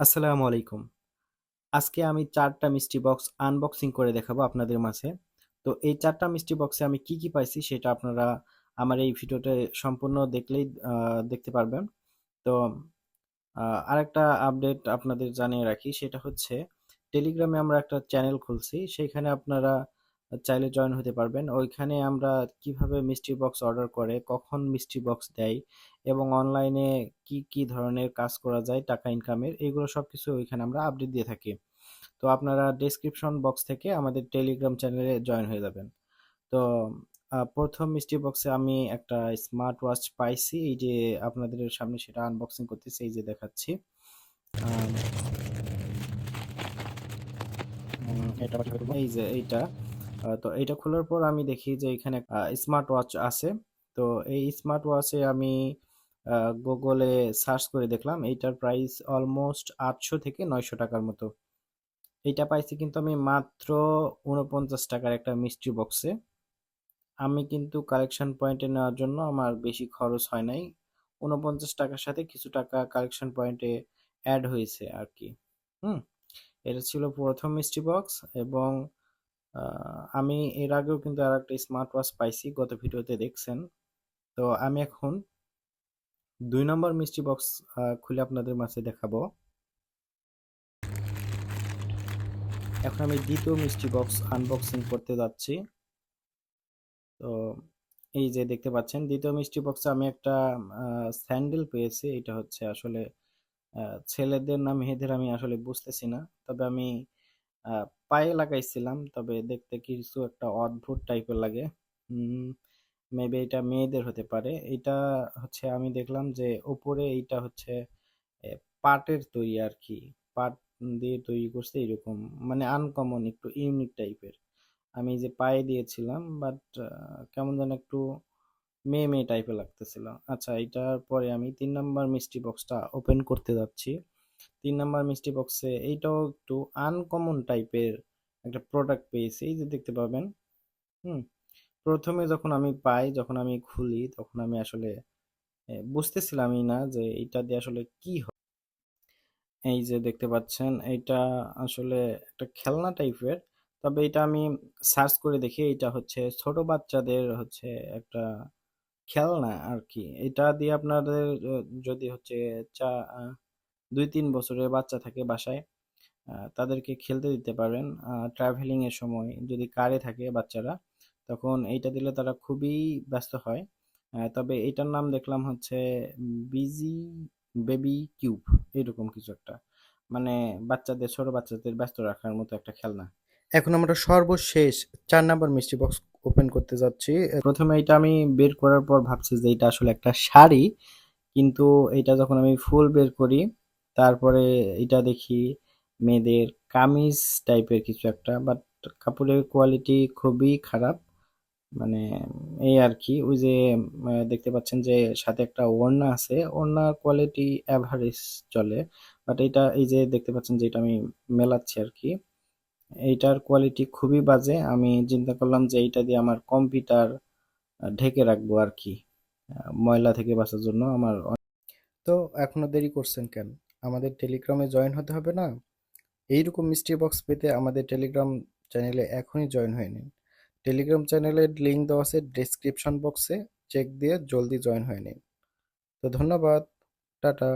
আসসালামু আলাইকুম। আজকে আমি চারটা মিষ্টি বক্স আনবক্সিং করে দেখাবো আপনাদের মাঝে। তো এই চারটা মিষ্টি বক্সে আমি কি, কি পাইছি সেটা আপনারা আমার এই ভিডিওটা সম্পূর্ণ দেখলেই দেখতে পারবেন। তো আরেকটা আপডেট আপনাদের জানিয়ে রাখি সেটা হচ্ছে টেলিগ্রামে আমরা একটা চ্যানেল খুলছি। সেইখানে আপনারা চাইলে জয়েন হতে পারবেন। ওইখানে আমরা কীভাবে মিষ্টি বক্স অর্ডার করে, কখন মিষ্টি বক্স দেয় এবং অনলাইনে কি, কি ধরনের কাজ করা যায় টাকা ইনকামের এগুলো সব কিছু ওইখানে আমরা আপডেট দিয়ে থাকি। তো আপনারা ডেসক্রিপশন বক্স থেকে আমাদের টেলিগ্রাম চ্যানেলে জয়েন হয়ে যাবেন। তো প্রথম ১ম মিষ্টি বক্সে আমি একটা স্মার্ট ওয়াচ পাইছি। এই যে আপনাদের সামনে সেটা আনবক্সিং করতেছি। এই যে দেখাচ্ছি। এটা এই যে এইটা। তো এটা খোলার পর আমি দেখি যে এখানে স্মার্ট ওয়াচ আছে। তো এই স্মার্ট ওয়াচে আমি গুগলে সার্চ করে দেখলাম, এইটার প্রাইস অলমোস্ট ৮০০ থেকে ৯০০ টাকার মতো। এইটা পাইছি কিন্তু আমি মাত্র ৳৪৯ টাকার একটা মিষ্টি বক্সে। আমি কিন্তু কালেকশন পয়েন্টে নেওয়ার জন্য আমার বেশি খরচ হয় নাই। ৳৪৯ টাকার সাথে কিছু টাকা কালেকশন পয়েন্টে অ্যাড হয়েছে আর কি হুম? এটা ছিল প্রথম মিষ্টি বক্স এবং আমি এর আগেও কিন্তু আর একটা স্মার্ট ওয়াচ পাইছি, গত ভিডিওতে দেখছেন। তো আমি এখন দুই নম্বর মিষ্টি বক্স খুলে আপনাদের মাঝে দেখাবো। এখন আমি দ্বিতীয় মিষ্টি বক্স আনবক্সিং করতে যাচ্ছি। তো এই যে দেখতে পাচ্ছেন, দ্বিতীয় মিষ্টি বক্সে আমি একটা স্যান্ডেল পেয়েছি। এটা হচ্ছে আসলে ছেলেদের না মেয়েদের আমি আসলে বুঝতেছি না। তবে আমি পায়ে লাগাইছিলাম। তবে দেখতে কিছু একটা অদ্ভুত টাইপের লাগে। মেবি এটা মেয়েদের হতে পারে। এটা হচ্ছে আমি দেখলাম যে উপরে এইটা হচ্ছে পাটের তৈরি আর কি পাট দিয়ে তৈরি করছে এরকম। মানে আনকমন একটু ইউনিক টাইপের। আমি যে পায়ে দিয়েছিলাম বাট কেমন যেন একটু মেয়ে, মেয়ে টাইপের লাগতেছিল। আচ্ছা এইটার পরে আমি তিন নম্বর মিষ্টি বক্সটা ওপেন করতে যাচ্ছি। ৩ নাম্বার মিষ্টি বক্সে এইটাও একটু আনকমন টাইপের একটা প্রোডাক্ট পেয়েছি। এই যে দেখতে পাবেন। হুম? ১ম এ যখন আমি পাই, যখন আমি খুলি তখন আমি আসলে বুঝতেছিলামই না যে এইটা দিয়ে আসলে কি হ এই যে দেখতে পাচ্ছেন এটা আসলে একটা খেলনা টাইপের। তবে এটা আমি সার্চ করে দেখি এটা হচ্ছে ছোট বাচ্চাদের হচ্ছে একটা খেলনা আর কি এটা দিয়ে আপনাদের যদি হচ্ছে চা আ ২-৩ বছরের বাচ্চা থাকে বাসায়, তাদেরকে খেলতে দিতে পারেন। আ ট্রাভেলিং এর সময় যদি কারে থাকে বাচ্চারা, তখন এইটা দিলে তারা খুবই ব্যস্ত হয়। তবে এটার নাম দেখলাম হচ্ছে বিজি বেবি কিউব এরকম কিছু একটা। মানে বাচ্চাদের ছোট বাচ্চাদের ব্যস্ত রাখার মতো একটা খেলনা। এখন আমরা সর্বশেষ চার নাম্বার মিষ্টি বক্স ওপেন করতে যাচ্ছি। প্রথমে এটা আমি বের করার পর ভাবছি যে এটা আসলে একটা শাড়ি। কিন্তু এটা যখন আমি ফুল বের করি, তারপরে এটা দেখি মেয়েদের কামিজ টাইপের কিছু একটা। বাট কাপড়ের কোয়ালিটি খুবই খারাপ। মানে এই আর কি, ওই যে দেখতে পাচ্ছেন যে সাথে একটা ওড়না আছে। ওড়নার কোয়ালিটি এভারেজ চলে। বাট এটা, এই যে দেখতে পাচ্ছেন যে এটা আমি মেলাচ্ছি আর কি, এইটার কোয়ালিটি খুবই বাজে। আমি চিন্তা করলাম যে এইটা দিয়ে আমার কম্পিউটার ঢেকে রাখব আর কি ময়লা থেকে বাঁচার জন্য আমার তো এখনও দেরি করছেন কেন? আমাদের টেলিগ্রামে জয়েন হতে হবে না? এইরকম মিস্ট্রি বক্স পেতে আমাদের টেলিগ্রাম চ্যানেলে এখনই জয়েন হয়ে নিন। টেলিগ্রাম চ্যানেলের লিঙ্ক দেওয়া আছে ডেসক্রিপশন বক্সে। চেক দিয়ে জলদি জয়েন হয়ে নিন। তো ধন্যবাদ। টাটা।